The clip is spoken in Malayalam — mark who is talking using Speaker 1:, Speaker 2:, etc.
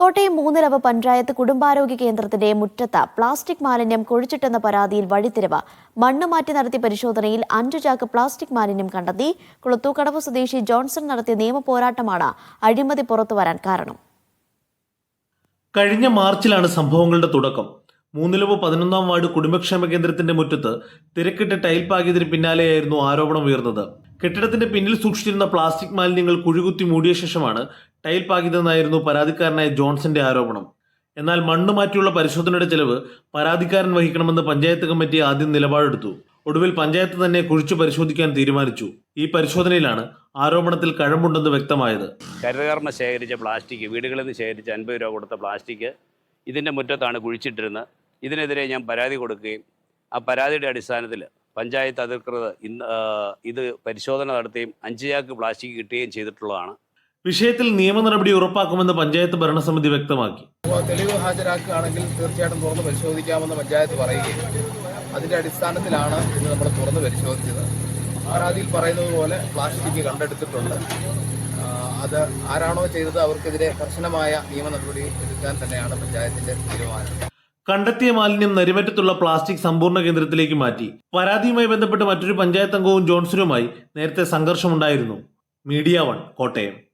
Speaker 1: കോട്ടയം മൂന്നിലവ പഞ്ചായത്ത് കുടുംബാരോഗ്യ കേന്ദ്രത്തിന്റെ മുറ്റത്ത് പ്ലാസ്റ്റിക് മാലിന്യം കൊഴിച്ചിട്ടെന്ന പരാതിയിൽ വഴിത്തിരിവ്. മണ്ണ് മാറ്റി നടത്തിയ പരിശോധനയിൽ അഞ്ചു ചാക്ക് പ്ലാസ്റ്റിക് മാലിന്യം കണ്ടെത്തി. കുളത്തൂക്കടവ് സ്വദേശി ജോൺസൺ നടത്തിയ നിയമ പോരാട്ടമാണ് അഴിമതി പുറത്തുവരാൻ കാരണം.
Speaker 2: കഴിഞ്ഞ മാർച്ചിലാണ് സംഭവങ്ങളുടെ തുടക്കം. മൂന്നിലവ് പതിനൊന്നാം വാർഡ് കുടുംബക്ഷേമ കേന്ദ്രത്തിന്റെ മുറ്റത്ത് തിരക്കിട്ട് ടൈൽ പാകിയതിന് പിന്നാലെയായിരുന്നു ആരോപണം ഉയർന്നത്. കെട്ടിടത്തിന്റെ പിന്നിൽ സൂക്ഷിച്ചിരുന്ന പ്ലാസ്റ്റിക് മാലിന്യങ്ങൾ കുഴികുത്തി മൂടിയ ശേഷമാണ് ടൈൽ പാകിതെന്നായിരുന്നു പരാതിക്കാരനായ ജോൺസന്റെ ആരോപണം. എന്നാൽ മണ്ണ് മാറ്റിയുള്ള പരിശോധനയുടെ ചെലവ് പരാതിക്കാരൻ വഹിക്കണമെന്ന് പഞ്ചായത്ത് കമ്മിറ്റി ആദ്യം നിലപാടെടുത്തു. ഒടുവിൽ പഞ്ചായത്ത് തന്നെ കുഴിച്ചു പരിശോധിക്കാൻ തീരുമാനിച്ചു. ഈ പരിശോധനയിലാണ് ആരോപണത്തിൽ കഴമ്പുണ്ടെന്ന് വ്യക്തമായത്.
Speaker 3: കരുതകർമ്മ ശേഖരിച്ച പ്ലാസ്റ്റിക് വീടുകളിൽ നിന്ന് ശേഖരിച്ച അൻപത് രൂപ കൊടുത്ത പ്ലാസ്റ്റിക് ഇതിന്റെ മുറ്റത്താണ് കുഴിച്ചിട്ടിരുന്നത്. ഇതിനെതിരെ ഞാൻ പരാതി കൊടുക്കുകയും ആ പരാതിയുടെ അടിസ്ഥാനത്തിൽ പഞ്ചായത്ത് അധികൃതർ ഇന്ന് ഇത് പരിശോധന നടത്തുകയും അഞ്ച് ചാക്ക് പ്ലാസ്റ്റിക് കിട്ടുകയും ചെയ്തിട്ടുള്ളതാണ്.
Speaker 2: വിഷയത്തിൽ നിയമ നടപടി ഉറപ്പാക്കുമെന്ന് പഞ്ചായത്ത് ഭരണസമിതി വ്യക്തമാക്കി.
Speaker 4: തെളിവ് ഹാജരാക്കുകയാണെങ്കിൽ തീർച്ചയായിട്ടും തുറന്ന് പരിശോധിക്കാമെന്ന് പഞ്ചായത്ത് പറയുകയും അതിന്റെ അടിസ്ഥാനത്തിലാണ് ഇന്ന് നമ്മൾ തുറന്ന് പരിശോധിച്ചത്. പരാതിയിൽ പറയുന്നത് പോലെ പ്ലാസ്റ്റിക് കണ്ടെടുത്തിട്ടുണ്ട്. അത് ആരാണോ ചെയ്തത് അവർക്കെതിരെ കർശനമായ നിയമ നടപടി എടുക്കാൻ തന്നെയാണ് പഞ്ചായത്തിന്റെ തീരുമാനം.
Speaker 2: കണ്ടെത്തിയ മാലിന്യം നരിവറ്റത്തുള്ള പ്ലാസ്റ്റിക് സമ്പൂർണ കേന്ദ്രത്തിലേക്ക് മാറ്റി. പരാതിയുമായി ബന്ധപ്പെട്ട് മറ്റൊരു പഞ്ചായത്ത് അംഗവും ജോൺസണുമായി നേരത്തെ സംഘർഷമുണ്ടായിരുന്നു. Media one Kottayam.